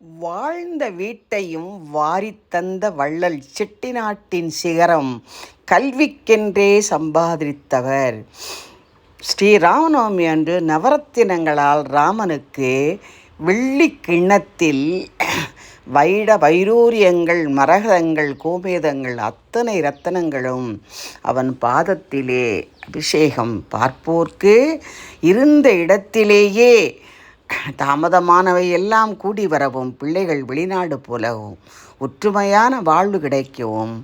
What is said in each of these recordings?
வாழ்ந்த வீட்டையும் வாரித்தந்த வள்ளல் செட்டிநாட்டின் சிகரம் கல்விக்கென்றே சம்பாதித்தவர். ஸ்ரீராமநவமி அன்று நவரத்தினங்களால் ராமனுக்கு வெள்ளி கிண்ணத்தில் வைட வைரூரியங்கள் மரகதங்கள் கோமேதங்கள் அத்தனை ரத்தனங்களும் அவன் பாதத்திலே அபிஷேகம் பார்ப்போர்க்கு. இருந்த இடத்திலேயே தாமதமானவை எல்லாம் கூடி வரவும் பிள்ளைகள் வெளிநாடு போலவும் ஒற்றுமையான வாழ்வு கிடைக்கவும்.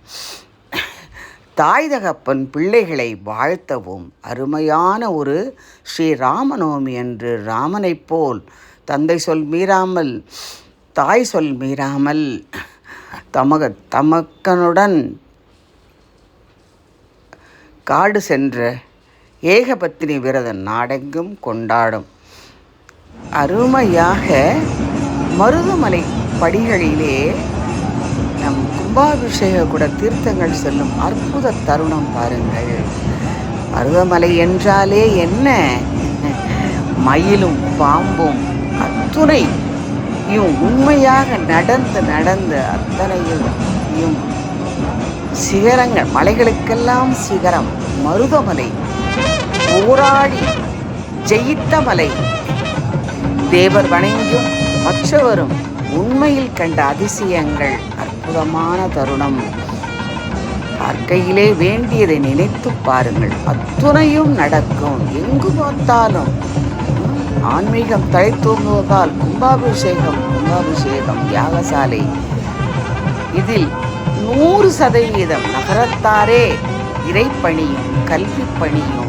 தாய் தகப்பன் பிள்ளைகளை வாழ்த்தவும் அருமையான ஒரு ஸ்ரீ ராமநவமி என்று ராமனைப் போல் தந்தை சொல் மீறாமல் தாய் சொல் மீறாமல் தமக தமக்கனுடன் காடு சென்ற ஏகபத்தினி விரதம் நாடெங்கும் கொண்டாடும். அருமையாக மருதமலை படிகளிலே நம் கும்பாபிஷேக கூட தீர்த்தங்கள் செல்லும் அற்புத தருணம் பாருங்கள். மருதமலை என்றாலே என்ன? மயிலும் பாம்பும் அத்துணை உண்மையாக நடந்து நடந்து அத்தனையும் சிகரங்கள் மலைகளுக்கெல்லாம் சிகரம் மருதமலை போராடி ஜெயித்த மலை தேவர் வணங்கியும் மற்றவரும் உண்மையில் கண்ட அதிசயங்கள் அற்புதமான தருணம். பார்க்கையிலே வேண்டியதை நினைத்து பாருங்கள். அத்துணையும் நடக்கும். எங்கு பார்த்தாலும் ஆன்மீகம் தழைத்தோங்குவதால் கும்பாபிஷேகம் கும்பாபிஷேகம் யாகசாலை இதில் நூறு சதவீதம் நகரத்தாரே இறைப்பணியும் கல்வி பணியும்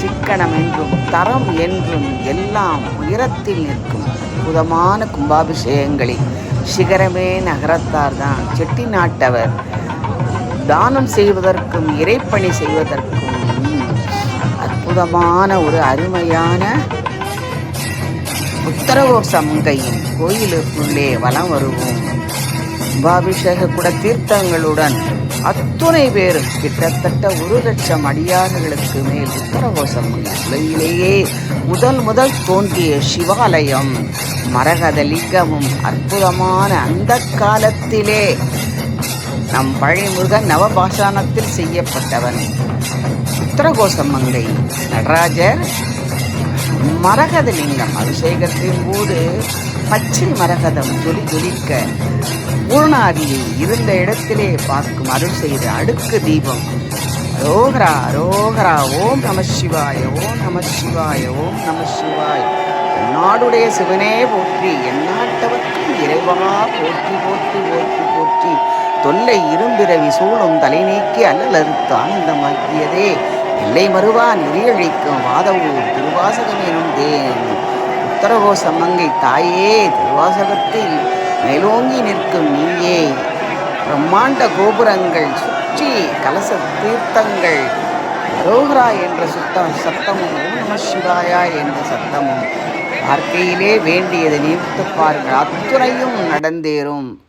சிக்கனம் என்றும் தரம் என்றும் எல்லாம் உயரத்தில் நிற்கும் அற்புதமான கும்பாபிஷேகங்களில். சிகரமே நகரத்தார் தான் செட்டி நாட்டவர் தானம் செய்வதற்கும் இறைப்பணி செய்வதற்கும் அற்புதமான ஒரு அருமையான உத்தரகோசங்கையின் கோயிலுக்குள்ளே வலம் வருவோம். கும்பாபிஷேக கூட தீர்த்தங்களுடன் அத்துணை பேரும் கிட்டத்தட்ட ஒரு லட்சம் அடியார்களுக்கு மேல் உத்தரகோசம் உலகிலேயே முதல் முதல் தோன்றிய சிவாலயம் மரகத லிங்கமும் அற்புதமான அந்த காலத்திலே நம் பழைமுருகன் நவபாஷாணத்தில் செய்யப்பட்டவன். உத்தரகோசமங்கை நடராஜர் மரகத லிங்கம் அபிஷேகத்தின் போது பச்சை மரகதம் ஜொலி ஜொலிக்க பூர்ணாதியை இருந்த இடத்திலே பார்க்கும் அருள் செய்த அடுக்கு தீபம். ரோகரா ரோகரா ஓம் நம சிவாய ஓம் நம சிவாய ஓம் நம சிவாய். நாடுடைய சிவனே போற்றி எந்நாட்டவர்க்கும் இறைவா போற்றி போற்றி போற்றி போற்றி. தொல்லை இரும்பிறவி சூழும் தலை நீக்கி அல்லலறுத்து ஆனந்தமாக்கியதே. எல்லை மறுவா நெறியழிக்கும் வாதவூர் திருவாசகம் எனும் தேன். உத்தரகோச மங்கை தாயே திருவாசகத்தில் மேலோங்கி நிற்கும் நீயே. பிரம்மாண்ட கோபுரங்கள் சுற்றி கலச தீர்த்தங்கள். அரோகரா என்ற சுத்தம் சத்தமும் ஓம் நம சிவாயா என்ற சத்தமும். வாழ்க்கையிலே வேண்டியதை நிறுத்துப்பார்கள் பாருங்கள். நடந்தேறும்.